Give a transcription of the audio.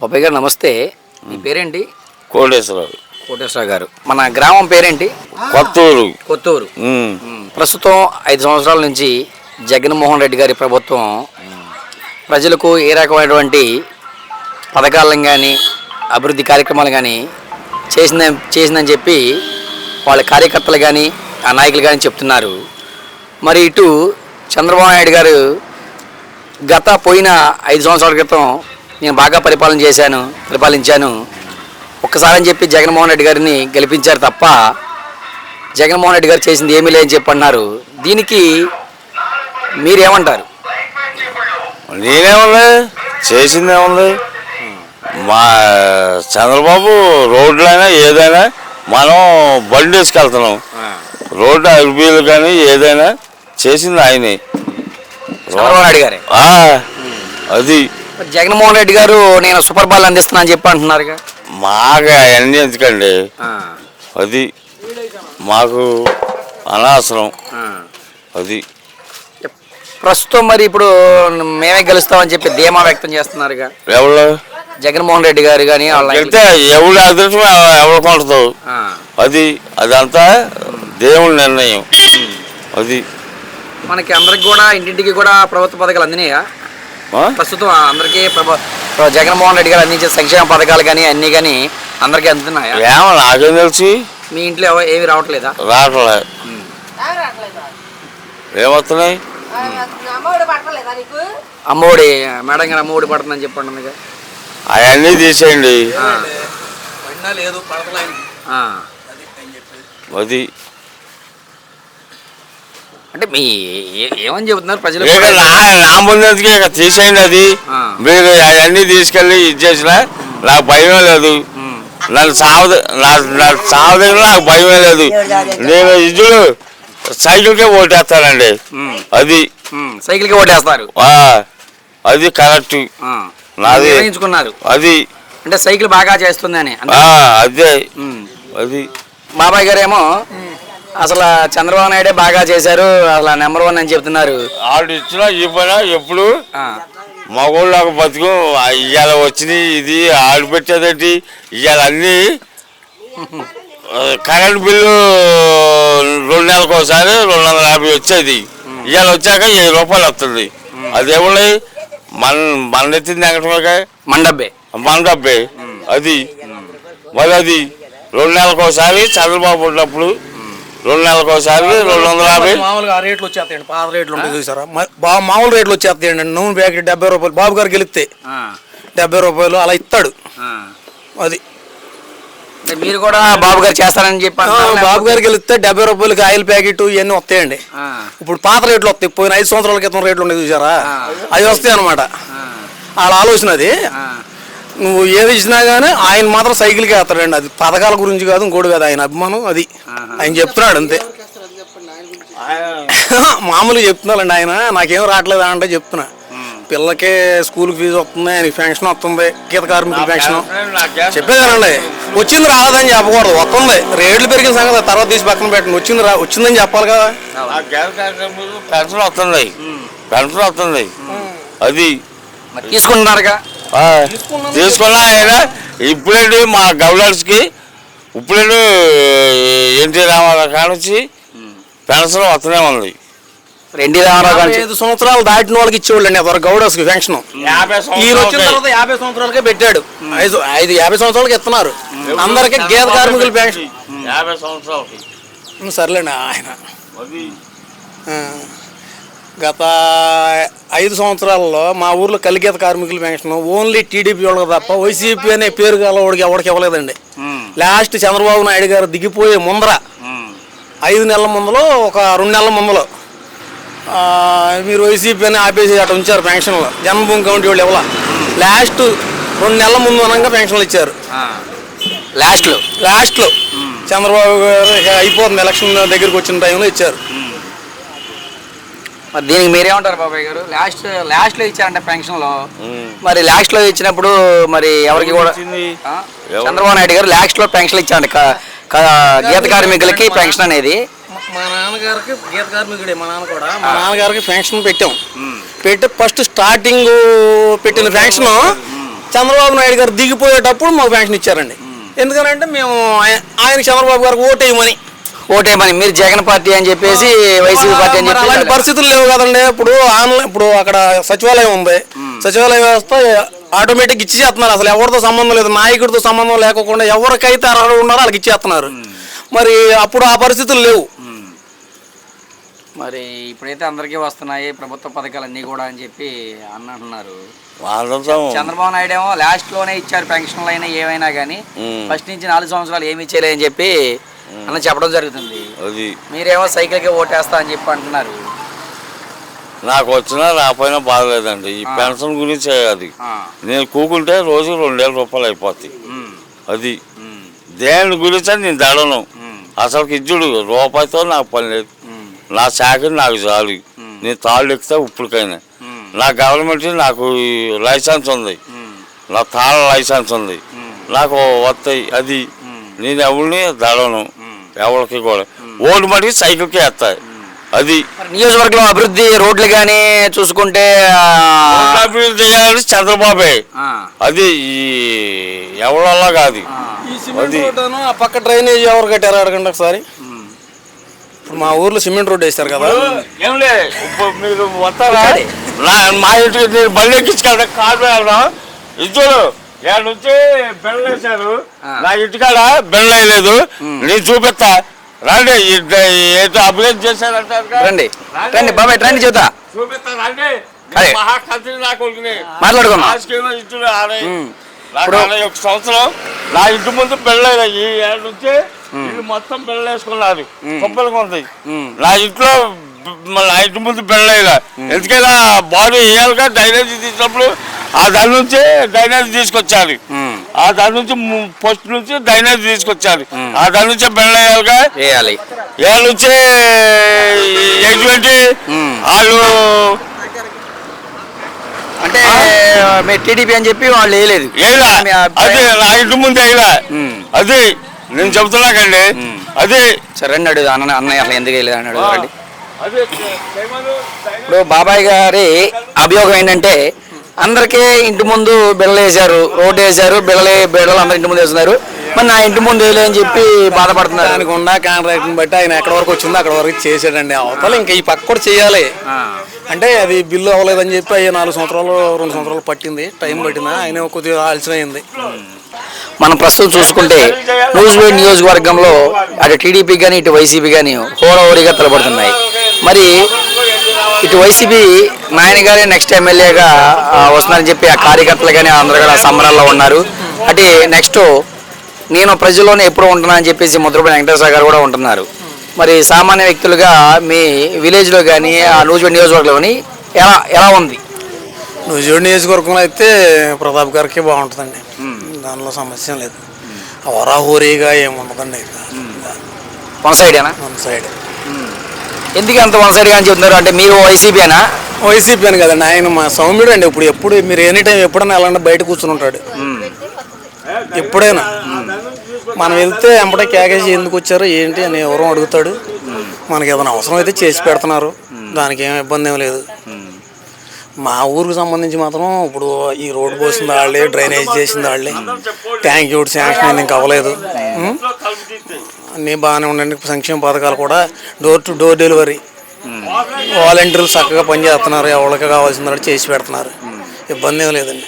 బాబాయ్ గారు నమస్తే. మీ పేరేంటి? కోటేశ్వరరావు. కోటేశ్వర గారు. మన గ్రామం పేరేంటి? కొత్తూరు. కొత్తూరు. ప్రస్తుతం ఐదు సంవత్సరాల నుంచి జగన్మోహన్ రెడ్డి గారి ప్రభుత్వం ప్రజలకు ఏ రకమైనటువంటి పథకాలను కానీ అభివృద్ధి కార్యక్రమాలు కానీ చేసిందని చేసిందని చెప్పి వాళ్ళ కార్యకర్తలు కానీ ఆ నాయకులు కానీ చెప్తున్నారు. మరి ఇటు చంద్రబాబు నాయుడు గారు గత పోయిన ఐదు సంవత్సరాల క్రితం నేను బాగా పరిపాలన చేశాను పరిపాలించాను. ఒక్కసారి అని చెప్పి జగన్మోహన్ రెడ్డి గారిని గెలిపించారు తప్ప జగన్మోహన్ రెడ్డి గారు చేసింది ఏమీ లేదని చెప్పి అన్నారు. దీనికి మీరేమంటారు? నేనేముంది చేసిందేముంది? మా చంద్రబాబు రోడ్లైనా ఏదైనా మనం బండి వేసుకెళ్తున్నాం రోడ్డు అభివృద్ధి కానీ ఏదైనా చేసింది ఆయనే. చంద్రబాబు నాయుడు గారే? ఆ, అది జగన్మోహన్ రెడ్డి గారు నేను సూపర్ బాల్ అందిస్తున్నా అని చెప్పి అంటున్నారుగా. మాకు అవన్నీ ఎందుకండి అది మాకు అనవసరం. అది. ప్రస్తుతం మరి ఇప్పుడు మేమే గెలుస్తామని చెప్పి ధీమా వ్యక్తం చేస్తున్నారుగా. ఎవరు జగన్మోహన్ రెడ్డి గారు కానీ చెప్తే ఎవడు అదృష్టం ఎవరు కొంటావు ఆ, అది అదంతా దేవుని నిర్ణయం. అది. మనకి అందరికి కూడా ఇంటింటికి కూడా ప్రభుత్వ పథకాలు అందినాయా? ప్రస్తుతం అందరికీ జగన్మోహన్ రెడ్డి గారు అందించే సంక్షేమ పథకాలు కానీ అన్నీ కానీ అందరికీ అందుతున్నాయా? ఏమో నాకేం తెలిసి. మీ ఇంట్లో ఎవ- ఏమీ రావట్లేదా? రావట్లే. ఏమవుతున్నాయి అమ్మఒడి పట్టలేదా నీకు అమ్మఒడి మేడం గారు అమ్మఒడి పడుతుందని చెప్పండి అందుకే. అవన్నీ తీసేయండి. ఆ. లేదు పడతలైన ఆ. అది అంటే మీ ఏమని చెబుతున్నారు ప్రజలు? నా నా ముందుకి తీసేయండి అది. మీరు అవన్నీ తీసుకెళ్ళి ఇది చేసినా నాకు భయమే లేదు. నన్ను సావద నా నా సావదగిన నాకు భయమే లేదు. నేను ఇద్దరు సైకిల్కే ఓటేస్తానండి. అది. సైకిల్కి ఓటేస్తారు. ఆ, అది కరెక్ట్. ఆ. నాది. అది. అంటే సైకిల్ బాగా చేస్తుంది అని ఆ, అదే. అది. బాబాయ్ గారేమో అసలు చంద్రబాబు నాయుడే బాగా చేశారు అసలు నెంబర్ వన్ అని చెప్తున్నారు. ఆవిడ ఇచ్చినా ఇవ్వనా ఎప్పుడు. మగోళ్ళకు బతుకు ఇవాళ వచ్చింది ఇది ఆడు పెట్టేదేంటి ఇవాళ అన్నీ. కరెంట్ బిల్లు రెండు నెలలకు ఒకసారి రెండు వందల యాభై వచ్చేది. ఇవాళ వచ్చాక వెయ్యి రూపాయలు వస్తుంది? అదేమున్నాయి మన మన ఎత్తింది వెంకటమే మండబ్బే మన డబ్బే. అది. మరి అది రెండు నెలలకు ఒకసారి చంద్రబాబు ఉన్నప్పుడు రెండు నెలలకు ఒకసారి రెండు వందల యాభై మామూలుగా ఆ రేట్లు వచ్చేస్తాయండి పాత రేట్లు ఉంటాయి చూసారా మా- బా- మామూలు రేట్లు వచ్చేస్తాయండి నూనె ప్యాకెట్ డెబ్బై రూపాయలు బాబు గారు గెలిస్తే. డెబ్బై రూపాయలు అలా ఇస్తాడు. అది మీరు కూడా బాబు గారు చేస్తారని చెప్పి? బాబు గారు గెలిస్తే డెబ్బై రూపాయలకి ఆయిల్ ప్యాకెట్ ఇవన్నీ వస్తాయండి. ఇప్పుడు పాత రేట్లు వస్తాయి పోయిన ఐదు సంవత్సరాల క్రితం రేట్లు ఉన్నాయి చూసారా. అవి వస్తాయి అనమాట. వాళ్ళ ఆలోచన అది. నువ్వు ఏది ఇచ్చినా కానీ ఆయన మాత్రం సైకిల్కి వేస్తాడండి. అది పథకాల గురించి కాదు ఇంకోటి కాదు. ఆయన అభిమానం అది. ఆయన చెప్తున్నాడు అంతే. మామూలుగా చెప్తున్నాడండి ఆయన. నాకేం రావట్లేదు అంటే చెప్తున్నా. పిల్లకి స్కూల్ ఫీజు వస్తుంది ఆయనకి పెన్షన్ వస్తుంది గీత కార్మికుల పెన్షన్. చెప్పేదానండి. వచ్చింది రాలేదని చెప్పకూడదు. వస్తుంది. రేట్లు పెరిగిన సంగతి తర్వాత తీసి పక్కన పెట్టండి. వచ్చింది రా వచ్చిందని చెప్పాలి కదా. పెన్షన్ వస్తుంది. పెన్షన్ వస్తుంది. అది తీసుకుంటున్నారుగా. తీసుకున్నా ఆయన. ఇప్పుడేంటి మా గవర్నర్స్కి ఇప్పుడేంటి ఎన్టీ రామారావు కానించి పెన్షన్ వస్తూనే ఉంది. ఎన్టీ రామారావు గారు ఐదు సంవత్సరాలు దాటిన వాళ్ళకి ఇచ్చేవాళ్ళండి ఎవరు గౌడస్కి పెన్షన్. యాభై ఈయన వచ్చిన తర్వాత యాభై సంవత్సరాలకే పెట్టాడు. ఐదు ఐదు యాభై సంవత్సరాలకి ఇస్తున్నారు. అందరికి గీత కార్మికుల పెన్షన్. యాభై సంవత్సరాలకి. సర్లేండి ఆయన. గత ఐదు సంవత్సరాల్లో మా ఊర్లో కలిగీత కార్మికుల పెన్షన్ ఓన్లీ టీడీపీ వాళ్ళకి తప్ప వైసీపీ అనే పేరు గల వాడికి ఎవరికి ఇవ్వలేదండి. లాస్ట్ చంద్రబాబు నాయుడు గారు దిగిపోయే ముందర ఐదు నెలల ముందులో ఒక రెండు నెలల ముందులో ఆ, మీరు వైసీపీ అని ఆపేసి అట్లా ఉంచారు పెన్షన్లు. జన్మభూమి కౌంటీ వాళ్ళు ఇవ్వాల. లాస్ట్ రెండు నెలల ముందు అనగా పెన్షన్లు ఇచ్చారు. లాస్ట్లో? లాస్ట్లో చంద్రబాబు గారు అయిపోతుంది ఎలక్షన్ దగ్గరికి వచ్చిన టైంలో ఇచ్చారు. మరి దీనికి మీరేమంటారు బాబాయ్ గారు. లాస్ట్ లాస్ట్లో ఇచ్చారంటే పెన్షన్లో మరి లాస్ట్లో ఇచ్చినప్పుడు మరి ఎవరికి కూడా? ఆ? చంద్రబాబు నాయుడు గారు లాస్ట్లో పెన్షన్ ఇచ్చారండి క- క- గీత కార్మికులకి పెన్షన్ అనేది. మా నాన్నగారికి గీత కార్మికుడే మా నాన్న కూడా. మా నాన్నగారికి పెన్షన్ పెట్టాం. పెట్టి ఫస్ట్ స్టార్టింగ్ పెట్టిన పెన్షన్ చంద్రబాబు నాయుడు గారు దిగిపోయేటప్పుడు మాకు పెన్షన్ ఇచ్చారండి. ఎందుకనంటే మేము ఆయ- ఆయన చంద్రబాబు గారికి ఓటేయమని ఓటేమని మీరు జగన్ పార్టీ అని చెప్పేసి వైసీపీ పార్టీ అని మరి అలాంటి చెప్పి పరిస్థితులు లేవు కదండి. ఇప్పుడు ఆన్లైన్ ఇప్పుడు అక్కడ సచివాలయం ఉంది. సచివాలయ వ్యవస్థ ఆటోమేటిక్ ఇచ్చేస్తున్నారు. అసలు ఎవరితో సంబంధం లేదు. నాయకుడితో సంబంధం లేకుండా ఎవరికైతే అర్హత ఉన్నారో వాళ్ళకి ఇచ్చేస్తున్నారు. మరి అప్పుడు ఆ పరిస్థితులు లేవు. మరి ఇప్పుడైతే అందరికీ వస్తున్నాయి ప్రభుత్వ పథకాలు అన్నీ కూడా అని చెప్పి అన్న అంటున్నారు చంద్రబాబు నాయుడు ఏమో లాస్ట్లోనే ఇచ్చారు పెన్షన్లు అయినా ఏమైనా కానీ. ఫస్ట్ నుంచి నాలుగు సంవత్సరాలు ఏమి ఇచ్చేలే అని చెప్పి అన్న చెప్పడం జరుగుతుంది. అది. మీరేమో సైకిల్కి ఓటేస్తా అని చెప్పి అంటున్నారు. నాకు వచ్చినా రాపోయినా బాధలేదండి ఈ పెన్షన్ గురించి అది. నేను కూకుంటే రోజు రెండు వేల రూపాయలు అయిపోతాయి. అది. దేని గురించి అని నేను దడను అసలు ఇజ్జుడు రూపాయితో నాకు పని లేదు. నా చాకరి నాకు చాలు. నేను తాళ్ళు ఎక్కితే ఇప్పటికైనా నా గవర్నమెంట్ నాకు లైసెన్స్ ఉంది. నా తాళ లైసెన్స్ ఉంది. నాకు వస్తాయి. అది. నేను ఎవరిని దడను. ఎవరికి కూడా. ఓటు మటుకు సైకిల్కి వేస్తాయి. అది నియోజకవర్గంలో అభివృద్ధి రోడ్లు కానీ చూసుకుంటే అభివృద్ధి చేయాలని చంద్రబాబే. ఆ, అది ఈ ఎవరల్లా కాదు. ఆ, ఈ సిమెంట్ రోడ్డును ఆ పక్క డ్రైనేజ్ ఎవరు కట్టారు? అడగండి ఒకసారి. ఇప్పుడు మా ఊర్లో సిమెంట్ రోడ్డు వేస్తారు కదా. ఏమిలే ఇప్పుడు మీరు వస్తారా? నా మా ఇంటికి బండి కారు వెళ్ళడం ఇద్దరు ఏడు నుంచి వేశారు. నా ఇంటికాడ వేయలేదు. నేను చూపిస్తా రండి ఏంటో అభివృద్ధి చేశారంటారు? రండి. రండి. బాబాయ్ రండి చూద్దా చూపిస్తా రండి. మహాకంత్రి నా కొడుకుని. ఇచ్చుడు ఒక సంవత్సరం నా ఇంటి ముందు పెళ్ళలేదు ఈ ఏడు నుంచి ఇది మొత్తం పెళ్ళి వేసుకున్నారు. కుప్పలుగా ఉంది. నా ఇంట్లో నా ఇంటి ముందు పెళ్ళలేదు ఎందుకైనా బాడీ వేయాలిగా డ్రైనేజ్ తీసినప్పుడు. ఆ దాని నుంచి డ్రైనేజ్ తీసుకొచ్చారు ఉమ్. ఆ దాని నుంచి ఫస్ట్ నుంచి డ్రైనేజ్ తీసుకొచ్చారు ఆ దాని నుంచి పెళ్ళయ్యాలిగా వేయాలి. ఏళ్ళ నుంచి ఎటువంటి. వాళ్ళు అంటే మీరు టీడీపీ అని చెప్పి వాళ్ళు వేయలేదు. మీ అది? నా ఇంటి ముందు ఉమ్. అది నేను చెబుతున్నాకండి. అది సరే అడుగు అన్న అన్నయ్య అసలు ఎందుకు వేయలేదు అని అడుగు రండి. అది ఇప్పుడు బాబాయ్ గారి అభియోగం ఏంటంటే అందరికీ ఇంటి ముందు బిళ్ళలు వేశారు రోడ్డు వేశారు బిళ్ళలు బిళ్ళలు అందరి ఇంటి ముందు వేస్తున్నారు. మరి నా ఇంటి ముందు వేయలే అని చెప్పి బాధపడుతున్నారు. దానికి ఉన్న కాంట్రాక్ట్ని బట్టి ఆయన ఎక్కడ వరకు వచ్చిందో అక్కడ వరకు చేసాడండి అవతల ఇంకా ఈ పక్క కూడా చేయాలి. అంటే అది బిల్లు అవ్వలేదని చెప్పి అయ్యే నాలుగు సంవత్సరాలు రెండు సంవత్సరాలు పట్టింది. టైం పట్టింది. ఆయన కొద్దిగా ఆలస్యం అయింది మనం ప్రస్తుతం చూసుకుంటే న్యూజివేడ్ నియోజకవర్గంలో అటు టీడీపీ కానీ ఇటు వైసీపీ కానీ హోరాహోరీగా తలబడుతున్నాయి మరి ఇటు వైసీపీ నాయన గారే నెక్స్ట్ ఎమ్మెల్యేగా వస్తున్నారని చెప్పి ఆ కార్యకర్తలు కానీ అందరూ కూడా సంబరాల్లో ఉన్నారు. అటు నెక్స్ట్ నేను ప్రజల్లోనే ఎప్పుడు ఉంటున్నా అని చెప్పేసి ముద్రపల్లి వెంకటేశ్వర గారు కూడా ఉంటున్నారు. మరి సామాన్య వ్యక్తులుగా మీ విలేజ్లో కానీ ఆ న్యూజివేడ్ నియోజకవర్గంలోని ఎలా ఎలా ఉంది? నువ్వు నియోజకవర్గంలో అయితే ప్రతాప్ గారికి బాగుంటుందండి. దానిలో సమస్య లేదు. హోరాహోరీగా ఏముండదండి. వన్ సైడేనా? మన సైడ్. ఎందుకు అంత వన్ సైడ్గా అని చెప్తున్నారు? అంటే మీరు వైసీపీనా వైసీపీ అని కదండి ఆయన మా సౌమ్యుడు అండి. ఇప్పుడు ఎప్పుడు మీరు ఎనీ టైం ఎప్పుడైనా వెళ్ళండి బయట కూర్చుని ఉంటాడు. ఎప్పుడైనా. మనం వెళ్తే ఎంపటే కేకేసి ఎందుకు వచ్చారు ఏంటి అని ఎవరో అడుగుతాడు. మనకి ఏదైనా అవసరం అయితే చేసి పెడుతున్నారు. దానికి ఏం ఇబ్బంది ఏం లేదు. మా ఊరికి సంబంధించి మాత్రం ఇప్పుడు ఈ రోడ్డు పోసింది వాళ్ళే డ్రైనేజ్ చేసింది వాళ్ళే. ట్యాంక్ యూడ్ శాంక్షన్ అయింది ఇంకా అవ్వలేదు? అన్నీ బాగానే ఉండండి. సంక్షేమ పథకాలు కూడా డోర్ టు డోర్ డెలివరీ వాలంటీర్లు చక్కగా పనిచేస్తున్నారు. ఎవరికి కావాల్సిన చేసి పెడుతున్నారు. ఇబ్బంది ఏం లేదండి.